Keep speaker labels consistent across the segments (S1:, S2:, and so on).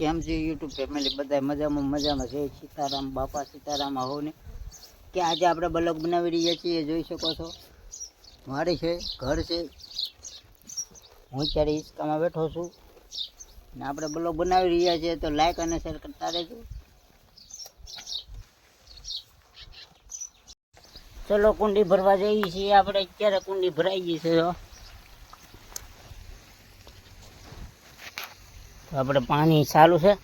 S1: કેમ છે YouTube family બધા મજામાં મજામાં છે. સીતારામ, બાપા સીતારામ આહોને કે આજે આપણે બ્લોગ બનાવી રહ્યા છીએ જોઈ શકો છો. મારી છે, ઘર છે. હું અત્યારે હિંચકામાં બેઠો છું. ને આપણે બ્લોગ બનાવી રહ્યા છીએ, તો લાઈક અને શેર કરતા રહેજો. ચલો, કુંડી ભરવા જઈએ છીએ આપણે. અત્યારે કુંડી ભરાઈ ગઈ છે જો. તો આપણે પાણી ચાલુ છે.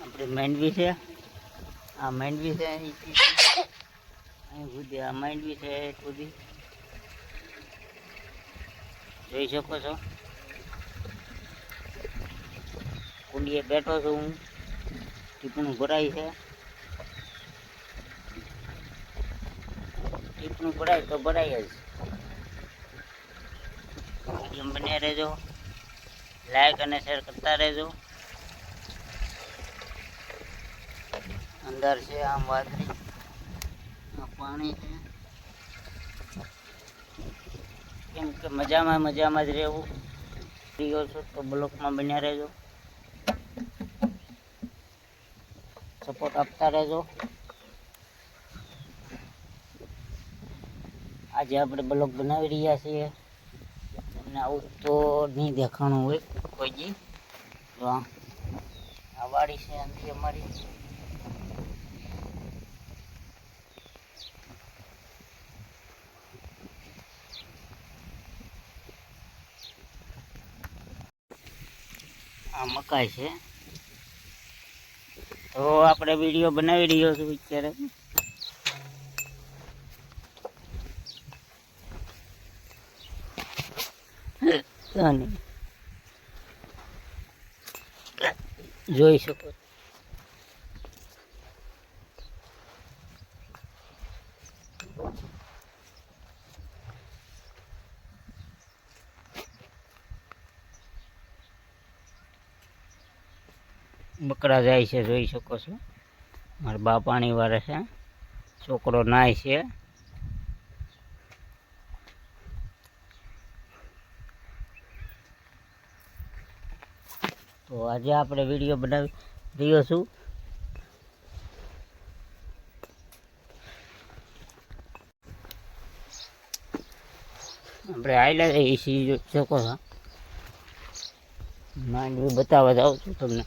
S1: આપણે માંડવી છે. આ માંડવી છે અહીં સુધી આ માંડવી છે સુધી. જોઈ શકો છો. કુંડીએ બેઠો છું હું. ટીપણું ભરાય છે. ટીપણું ભરાય તો ભરાય જ. વીડિયો બને રહેજો. લાઈક અને શેર કરતા રહેજો. અંદર છે આમ વાદળી. આ પાણી છે. કેમ કે મજામાં મજામાં જ રહેવું. પ્રિયો છો તો બ્લોકમાં બન્યા રહેજો. સપોર્ટ આપતા રહેજો. આજે આપણે બ્લોગ બનાવી રહ્યા છીએ. તમને આવું તો નહીં દેખાણું હોય કોઈ જી તો આ વાડી છે આંધી અમારી. આ મકાઈ છે. તો આપણે વીડિયો બનાવી રહ્યો છું અત્યારે. અને જોઈ શકો. બકરા જાય છે, જોઈ શકો છો. મારા બા પાણી છે. છોકરો નાય છે. તો આજે આપણે વીડિયો બનાવી રહ્યો છું. આપણે આવેલા છે એસી જોઈ શકો છો માંડવી બતાવવા જાઉં છું તમને.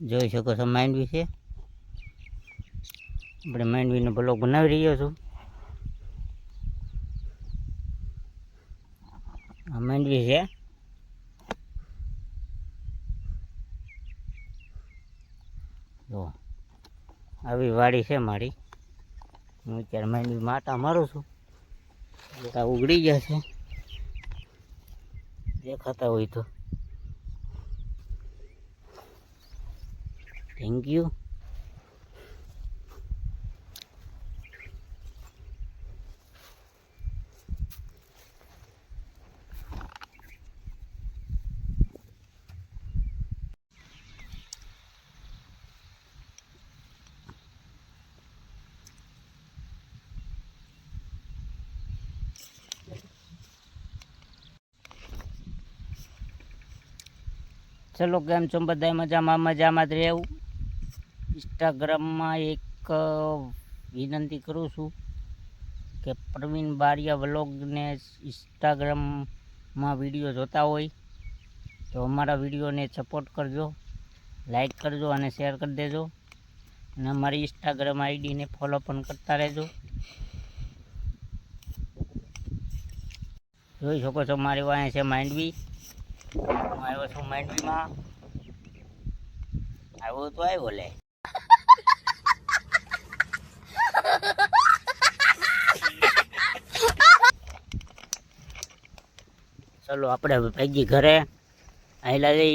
S1: જોઈ શકો છો, માંડવી છે. આપણે માંડવીનો બ્લોગ બનાવી રહ્યો છું. આ માંડવી છે. જો, આવી વાડી છે મારી. હું અત્યારે માંડવી માટા મારું છું. ઉગડી જશે દેખાતા હોય તો. થેન્ક યુ ચલો કેમ છો? બધા મજામાં? મજામાં જ રહેવું? ઇન્સ્ટાગ્રામમાં એક વિનંતી કરું છું કે પ્રવીણ બારિયા વ્લોગને ઇન્સ્ટાગ્રામમાં વીડિયો જોતા હોય તો અમારા વિડીયોને સપોર્ટ કરજો લાઈક કરજો અને શેર કરી દેજો. અને અમારી ઇન્સ્ટાગ્રામ આઈડીને ફોલો પણ કરતા રહેજો. જોઈ શકો છો મારી પાસે છે માંડવી. હું આવ્યો છું માંડવીમાં. આવ્યો તો આવ્યો લે. ચાલો આપણે ભાઈજી ઘરે. આયલા જઈ